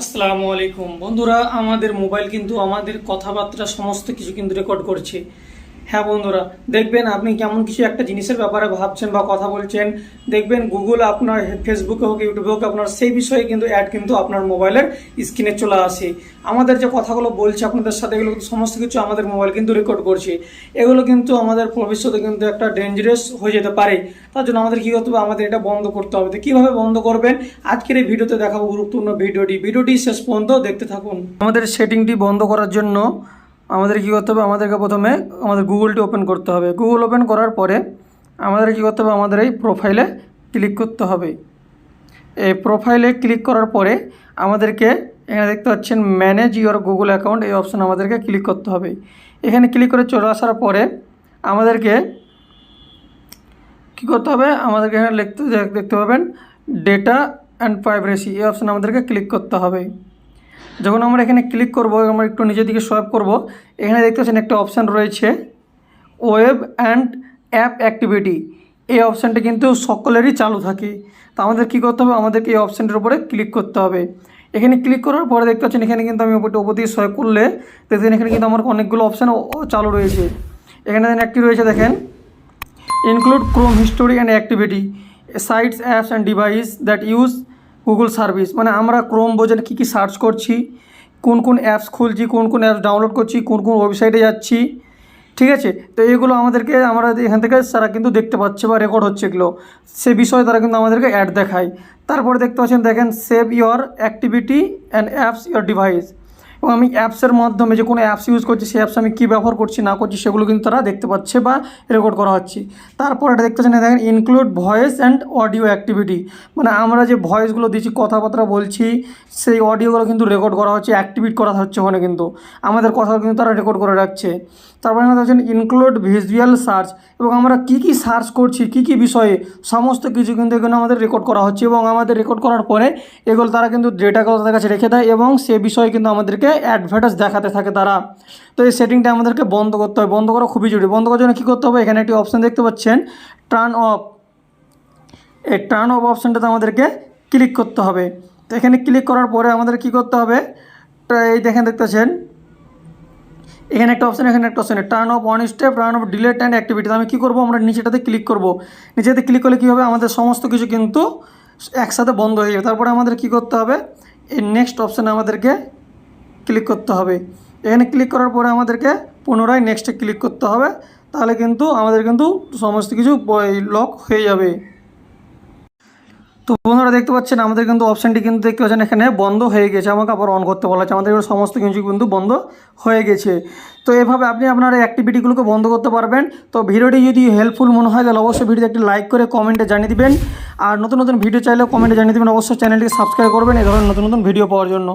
আসসালামু আলাইকুম। বন্ধুরা আমাদের মোবাইল কিন্তু আমাদের কথাবার্তা সমস্ত কিছু কিন্তু রেকর্ড করছে। হ্যাঁ বন্ধুরা, দেখবেন আপনি কেমন কিছু একটা জিনিসের ব্যাপারে ভাবছেন বা কথা বলছেন, দেখবেন গুগল আপনার ফেসবুকে হোক ইউটিউবে হোক, আপনার সেই বিষয়ে কিন্তু অ্যাড কিন্তু আপনার মোবাইলের স্ক্রিনে চলে আসে। আমাদের যে কথাগুলো বলছে আপনাদের সাথে, এগুলো কিন্তু সমস্ত কিছু আমাদের মোবাইল কিন্তু রেকর্ড করছে। এগুলো কিন্তু আমাদের ভবিষ্যতে কিন্তু একটা ডেঞ্জারাস হয়ে যেতে পারে। তার জন্য আমাদের কী করতে হবে? আমাদের এটা বন্ধ করতে হবে। তো কীভাবে বন্ধ করবেন? আজকের এই ভিডিওতে দেখাবো গুরুত্বপূর্ণ ভিডিওটি। ভিডিওটি শেষ পর্যন্ত দেখতে থাকুন। আমাদের সেটিংটি বন্ধ করার জন্য আমাদের কী করতে হবে? আমাদেরকে প্রথমে আমাদের গুগলটি ওপেন করতে হবে। গুগল ওপেন করার পরে আমাদের কী করতে হবে? আমাদের এই প্রোফাইলে ক্লিক করতে হবে। এই প্রোফাইলে ক্লিক করার পরে আমাদেরকে এখানে দেখতে পাচ্ছেন ম্যানেজ ইওর গুগল অ্যাকাউন্ট এই অপশান আমাদেরকে ক্লিক করতে হবে। এখানে ক্লিক করে চলে আসার পরে আমাদেরকে কী করতে হবে? আমাদেরকে এখানে লিখতে, দেখতে পাবেন ডেটা অ্যান্ড প্রাইভেসি এই অপশান আমাদেরকে ক্লিক করতে হবে। যখন আমরা এখানে ক্লিক করব, আমরা একটু নিচের দিকে সোয়াইপ করব, এখানে দেখতে পাচ্ছেন একটা অপশান রয়েছে ওয়েব অ্যান্ড অ্যাপ অ্যাক্টিভিটি এই অপশানটি কিন্তু সকলেরই চালু থাকে। তো আমাদের কী করতে হবে? আমাদেরকে এই অপশানটির উপরে ক্লিক করতে হবে। এখানে ক্লিক করার পরে দেখতে পাচ্ছেন এখানে কিন্তু আমি ওপর দিয়ে সোয়াইপ করলে দেখবেন এখানে কিন্তু আমার অনেকগুলো অপশান চালু রয়েছে। এখানে দেখেন একটি রয়েছে, দেখেন। include chrome history and activity, sites, apps and device that use Google service মানে আমরা ক্রোম বোঝেন কী কী সার্চ করছি, কোন কোন অ্যাপস খুলছি, কোন কোন অ্যাপস ডাউনলোড করছি, কোন কোন ওয়েবসাইটে যাচ্ছি, ঠিক আছে? তো এগুলো আমাদেরকে, আমরা এখান থেকে তারা কিন্তু দেখতে পাচ্ছে বা রেকর্ড হচ্ছে এগুলো। সে বিষয়ে তারা কিন্তু আমাদেরকে অ্যাড দেখায়। তারপরে দেখতে পাচ্ছেন, দেখেন save your activity and apps your device এবং আমি অ্যাপসের মাধ্যমে যে কোনো অ্যাপস ইউজ করছি, সেই অ্যাপস আমি কী ব্যবহার করছি, না করছি, সেগুলো কিন্তু তারা দেখতে পাচ্ছে বা রেকর্ড করা হচ্ছে। তারপর এটা দেখতে পাচ্ছেন দেখেন include voice and audio activity মানে আমরা যে ভয়েসগুলো দিচ্ছি, কথাবার্তা বলছি, সেই অডিওগুলো কিন্তু রেকর্ড করা হচ্ছে অ্যাক্টিভেট করা হচ্ছে ওখানে কিন্তু। আমাদের কথা কিন্তু তারা রেকর্ড করে রাখছে। তারপরে এখানে দেখছেন ইনক্লুড ভিজুয়াল সার্চ এবং আমরা কী কী সার্চ করছি, কী কী বিষয়ে, সমস্ত কিছু কিন্তু এখানে আমাদের রেকর্ড করা হচ্ছে এবং আমাদের রেকর্ড করার পরে এগুলো তারা কিন্তু ডেটাগুলো তাদের কাছে রেখে দেয় এবং সে বিষয়ে কিন্তু আমাদেরকে অ্যাডভার্টাইজ দেখাতে থাকে তারা। তো এই সেটিংটা আমাদেরকে বন্ধ করতে হবে বন্ধ করা খুবই জরুরি। বন্ধ করার জন্য কী করতে হবে? এখানে একটি অপশান দেখতে পাচ্ছেন। টার্ন অফ এই টার্ন অফ অপশানটাতে আমাদেরকে ক্লিক করতে হবে। তো এখানে ক্লিক করার পরে আমাদের কি করতে হবে? এই দেখেন দেখতেছেন এখানে একটা অপশান এখানে একটা option turn off on step turn off delete and activity আমি কী করব? আমরা নিচেটাতে ক্লিক করব। নিচেতে ক্লিক করলে কী হবে? আমাদের সমস্ত কিছু কিন্তু একসাথে বন্ধ হয়ে যাবে। তারপরে আমাদের কী করতে হবে? এই নেক্সট অপশানে আমাদেরকে ক্লিক করতে হবে। এখানে ক্লিক করার পরে আমাদেরকে পুনরায় নেক্সটে ক্লিক করতে হবে। তাহলে কিন্তু আমাদের কিন্তু সমস্ত কিছু লক হয়ে যাবে। তো বন্ধুরা দেখতে পাচ্ছেন, আমাদের কিন্তু অপশানটি কিন্তু দেখতে পাচ্ছেন, এখানে বন্ধ হয়ে গেছে। আমাকে আবার অন করতে বলা হচ্ছে। আমাদের সমস্ত কিছু কিন্তু বন্ধ হয়ে গেছে। তো এভাবে আপনি আপনার অ্যাক্টিভিটিগুলোকে বন্ধ করতে পারবেন। তো ভিডিওটি যদি হেল্পফুল মনে হয়, তাহলে অবশ্যই ভিডিওতে একটি লাইক করে কমেন্টে জানিয়ে দিবেন। আর নতুন নতুন ভিডিও চাইলেও কমেন্টে জানিয়ে দেবেন। অবশ্যই চ্যানেলটিকে সাবস্ক্রাইব করবেন। এই ধরনের নতুন নতুন ভিডিও পাওয়ার জন্য।